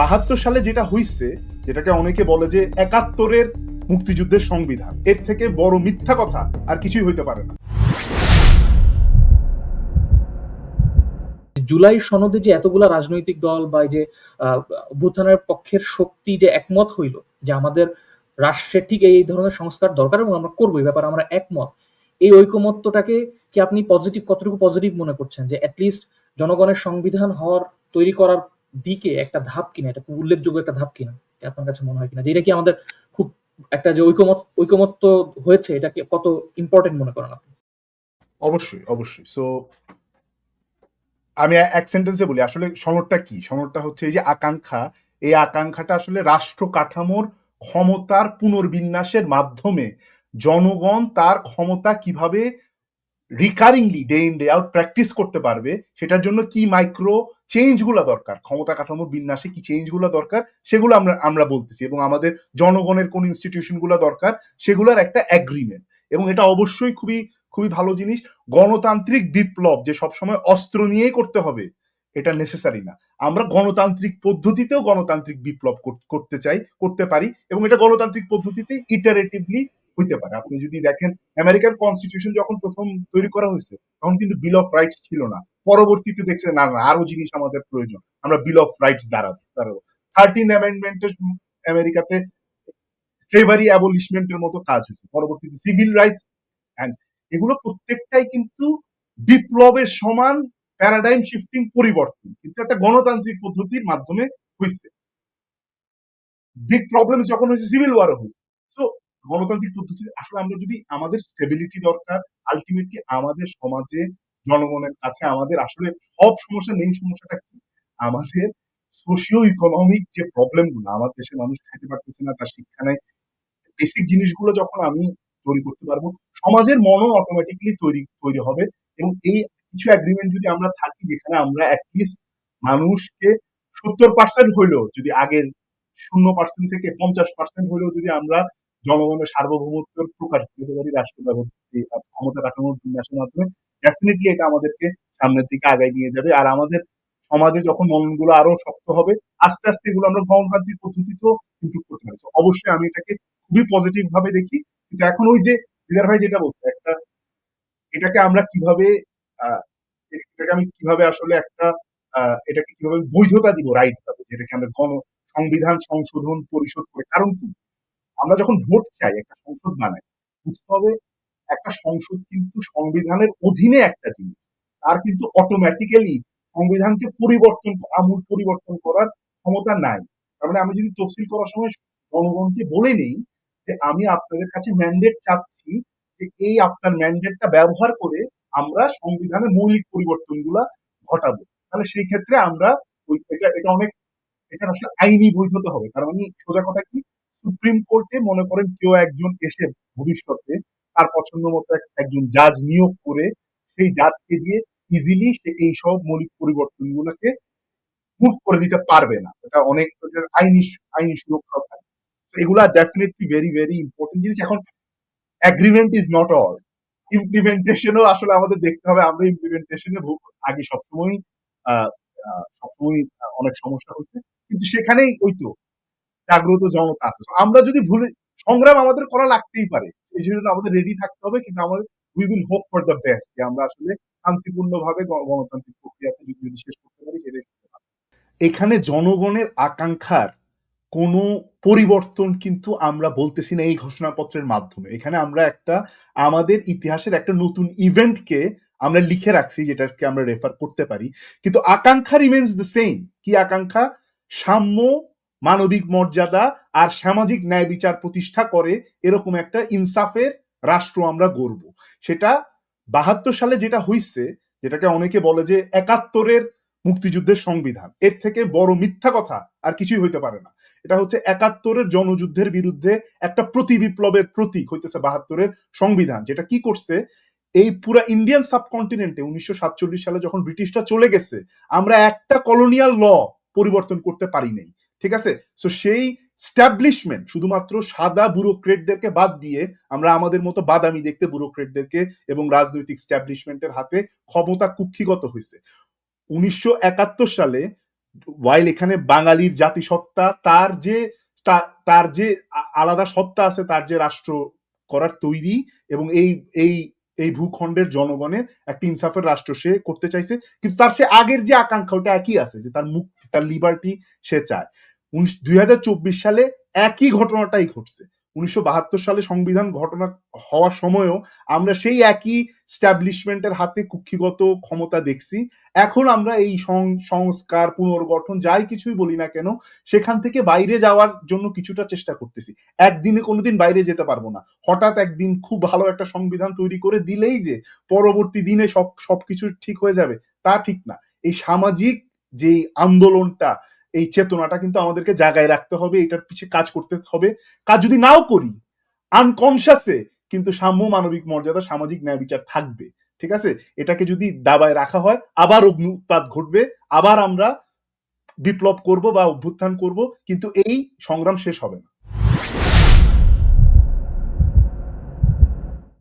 বাহাত্তর সালে যেটা হইছে, যেটাকে অনেকে বলে যে একাত্তরের মুক্তিযুদ্ধের সংবিধান। এর থেকে বড় মিথ্যা কথা আর কিছুই হইতে পারে না। জুলাই সনদে যে এতগুলা রাজনৈতিক দল বা যে অভ্যুত্থানের পক্ষের শক্তি যে একমত হইল, যে আমাদের রাষ্ট্রের ঠিক এই ধরনের সংস্কার দরকার এবং আমরা করব, এই ব্যাপারে আমরা একমত, এই ঐকমত্যটাকে কি আপনি পজিটিভ কতটুকু পজিটিভ মনে করছেন? যে অ্যাটলিস্ট জনগণের সংবিধান হওয়ার, তৈরি করার দিকে একটা ধাপ কিনা, এটা খুব উল্লেখযোগ্য একটা ধাপ কিনা আপনার কাছে মনে হয় কিনা? যে এটা কি আমাদের খুব একটা যে ঐকমত, ঐকমত্য হয়েছে, এটাকে কত ইম্পর্টেন্ট মনে করেন আপনি? অবশ্যই অবশ্যই। সো আমি এক সেন্টেন্সে বলি, আসলে সনদটা কি? সনদটা হচ্ছে এই যে আকাঙ্ক্ষা, এই আকাঙ্ক্ষাটা আসলে রাষ্ট্র কাঠামোর ক্ষমতার পুনর্বিন্যাসের মাধ্যমে জনগণ তার ক্ষমতা কীভাবে recurringly day in day out practice করতে পারবে, সেটার জন্য কি মাইক্রো চেঞ্জগুলো দরকার? ক্ষমতা কাঠামোর বিন্যাসে কি চেঞ্জগুলো দরকার? সেগুলো আমরা আমরা বলতেছি। এবং আমাদের জনগণের কোন ইনস্টিটিউশনগুলো দরকার, সেগুলোর একটা অ্যাগ্রিমেন্ট এবং এটা অবশ্যই খুবই খুবই ভালো জিনিস। গণতান্ত্রিক বিপ্লব যে সবসময় অস্ত্র নিয়েই করতে হবে, এটা নেসেসারি না। আমরা গণতান্ত্রিক পদ্ধতিতেও গণতান্ত্রিক বিপ্লব করতে চাই, করতে পারি। এবং এটা গণতান্ত্রিক পদ্ধতিতে ইটারেটিভলি হইতে পারে। আপনি যদি দেখেন আমেরিকান কনস্টিটিউশন যখন প্রথম তৈরি করা হয়েছে, তখন কিন্তু বিল অফ রাইটস ছিল না। পরবর্তীতে দেখছে না না আরও জিনিস আমাদের প্রয়োজন। আমরা বিল অফ রাইটস দাঁড়াবো দাঁড়াবো থার্টিন অ্যামেন্ডমেন্টের আমেরিকাতে স্লেভারি অ্যাবলিশমেন্টের মতো কাজ হয়েছে। পরবর্তীতে সিভিল রাইটস অ্যান্ড এগুলো প্রত্যেকটাই কিন্তু বিপ্লবের সমান প্যারাডাইম শিফটিং পরিবর্তন। কিন্তু একটা গণতান্ত্রিক পদ্ধতির মাধ্যমে হয়েছে বিগ প্রবলেম যখন হয়েছে সিভিল ওয়ারও হয়েছে। গণতান্ত্রিক পদ্ধতি আসলে আমরা যদি আমাদের স্টেবিলিটি দরকার আলটিমেটলি আমাদের সমাজে, জনগণের কাছে আমাদের আসলে সব সমস্যা মেইন সমস্যাটা কি? আমাদের সোশিও ইকোনমিক যে প্রবলেমগুলো, আমার দেশের মানুষ খাইতে পারতেছে না, তার শিক্ষা নেই বেসিক জিনিসগুলো যখন আমি তৈরি করতে পারব, সমাজের মনও অটোমেটিকলি তৈরি তৈরি হবে এবং এই কিছু অ্যাগ্রিমেন্ট যদি আমরা থাকি যেখানে আমরা অ্যাটলিস্ট মানুষকে সত্তর পার্সেন্ট হইলেও, যদি আগের শূন্য পার্সেন্ট থেকে পঞ্চাশ পার্সেন্ট হইলেও যদি আমরা জনগণের সার্বভৌমত্ব প্রকাশ করতে পারি রাষ্ট্র ব্যবস্থা, ক্ষমতা কাঠামোর বিন্যাসের মাধ্যমে ডেফিনেটলি এটা আমাদেরকে সামনের দিকে আগায় নিয়ে যাবে। আর আমাদের সমাজে যখন মনগুলো আরও শক্ত হবে, আস্তে আস্তে এগুলো আমরা গণতান্ত্রিক পদ্ধতিতেও ইমপ্রুভ করতে পারি অবশ্যই আমি এটাকে খুবই পজিটিভ ভাবে দেখি। কিন্তু এখন ওই যে দিদার ভাই যেটা বলছে, একটা এটাকে আমরা কীভাবে এটাকে আমি কীভাবে আসলে একটা এটাকে কীভাবে বৈধতা দিব রাইট ভাবে, যেটাকে আমরা গণ, সংবিধান সংশোধন পরিশোধ করে। কারণ কি? আমরা যখন ভোট চাই, একটা সংসদ বানাই, বুঝতে হবে একটা সংসদ কিন্তু সংবিধানের অধীনে একটা জিনিস। তার কিন্তু অটোমেটিক্যালি সংবিধানকে পরিবর্তন, আমূল পরিবর্তন করার ক্ষমতা নাই। তার মানে আমি যদি তফসিল করার সময় জনগণকে বলে নেই যে আমি আপনাদের কাছে ম্যান্ডেট চাচ্ছি যে এই আপনার ম্যান্ডেটটা ব্যবহার করে আমরা সংবিধানের মৌলিক পরিবর্তনগুলা ঘটাবো। তাহলে সেই ক্ষেত্রে আমরা এটা এটা অনেক এটা আসলে আইনি বৈধতা হবে। কারণ সোজা কথা কি? সুপ্রিম কোর্টে মনে করেন কেউ একজন এসে ভবিষ্যতে তার পছন্দ মতো একজন জাজ নিয়োগ করে সেই জাজকে দিয়ে ইজিলি সে এই সব মৌলিক পরিবর্তনগুলোকে মুভ করে দিতে পারবে না। এটা অনেক আইনি আইনি সুরক্ষা থাকে। এগুলা ডেফিনেটলি ভেরি ভেরি ইম্পর্টেন্ট জিনিস। এখন অ্যাগ্রিমেন্ট ইজ নট অল ইমপ্লিমেন্টেশনও আসলে আমাদের দেখতে হবে। আমরা ইমপ্লিমেন্টেশনে আগে সবসময় সবসময় অনেক সমস্যা হচ্ছে কিন্তু সেখানেই ওই তো জাগ্রত জনতা আছে। আমরা যদি ভুলে, সংগ্রাম আমাদের করা লাগতেই পারে। এই জন্য আমাদের রেডি থাকতে হবে, কিন্তু আমাদের we will hope for the best যে আমরা আসলে শান্তিপূর্ণ ভাবে গণতান্ত্রিক প্রক্রিয়াতে যদি শেষ করতে পারি। এখানে জনগণের আকাঙ্ক্ষার কোনো পরিবর্তন কিন্তু আমরা বলতেছি না এই ঘোষণাপত্রের মাধ্যমে। এখানে আমরা একটা, আমাদের ইতিহাসের একটা নতুন ইভেন্টকে আমরা লিখে রাখছি, যেটাকে আমরা রেফার করতে পারি। কিন্তু আকাঙ্ক্ষা রিমেন্স দ্য সেম কি আকাঙ্ক্ষা? সাম্য মানবিক মর্যাদা আর সামাজিক ন্যায় বিচার প্রতিষ্ঠা করে এরকম একটা ইনসাফের রাষ্ট্র আমরা গড়ব। সেটা বাহাত্তর সালে যেটা হইছে, যেটাকে অনেকে বলে যে একাত্তরের মুক্তিযুদ্ধের সংবিধান, এর থেকে বড় মিথ্যা কথা আর কিছুই হইতে পারে না। এটা হচ্ছে একাত্তরের জনযুদ্ধের বিরুদ্ধে একটা প্রতি বিপ্লবের প্রতীক হইতেছে বাহাত্তরের সংবিধান, যেটা কি করছে, এই পুরা ইন্ডিয়ান সাবকন্টিনেন্টে উনিশশো সাতচল্লিশ সালে যখন ব্রিটিশরা চলে গেছে, আমরা একটা কলোনিয়াল ল পরিবর্তন করতে পারি নাই। ঠিক আছে? সো সেই স্ট্যাবলিশমেন্ট শুধুমাত্র সাদা ব্যুরোক্রেটদেরকে বাদ দিয়ে আমরা আমাদের মতো বাদামি দেখতে ব্যুরোক্রেটদেরকে এবং রাজনৈতিক স্ট্যাবলিশমেন্টের হাতে ক্ষমতা কুক্ষিগত হয়েছে। উনিশশো একাত্তর সালে ওয়াইল এখানে বাঙালির জাতিসত্তা, তার যে তার যে আলাদা সত্তা আছে, তার যে রাষ্ট্র করার তৈরি এবং এই এই এই ভূখণ্ডের জনগণের একটা ইনসাফের রাষ্ট্র সে করতে চাইছে, কিন্তু তার সে আগের যে আকাঙ্ক্ষা, ওটা একই আছে যে তার মুক্তি, তার লিবার্টি সে চায়। উনিশ দুই সালে একই ঘটনাটাই ঘটছে। উনিশশো বাহাত্তর সালে সংবিধান ঘটনা হওয়ার সময়ও আমরা সেই একই স্ট্যাবলিশমেন্টের হাতে কুক্ষিগত ক্ষমতা দেখছি। এখন আমরা এই সংস্কার, পুনর্গঠন যাই কিছুই বলি না কেন, সেখান থেকে বাইরে যাওয়ার জন্য কিছুটা চেষ্টা করতেছি। একদিনে কোনোদিন বাইরে যেতে পারব না। হঠাৎ একদিন খুব ভালো একটা সংবিধান তৈরি করে দিলেই যে পরবর্তী দিনে সব সবকিছু ঠিক হয়ে যাবে, তা ঠিক না। এই সামাজিক যে আন্দোলনটা এই চেতনাটা কিন্তু আমাদেরকে জায়গায় রাখতে হবে, এটার পিছিয়ে কাজ করতে হবে। কাজ যদি নাও করি আনকনসিয়াসে কিন্তু সাম্য মানবিক মর্যাদা, সামাজিক ন্যায় বিচার থাকবে। ঠিক আছে? এটাকে যদি দাবায় রাখা হয়, আবার অগ্নুৎপাত ঘটবে, আবার আমরা বিপ্লব করব বা অভ্যুত্থান করব, কিন্তু এই সংগ্রাম শেষ হবে না।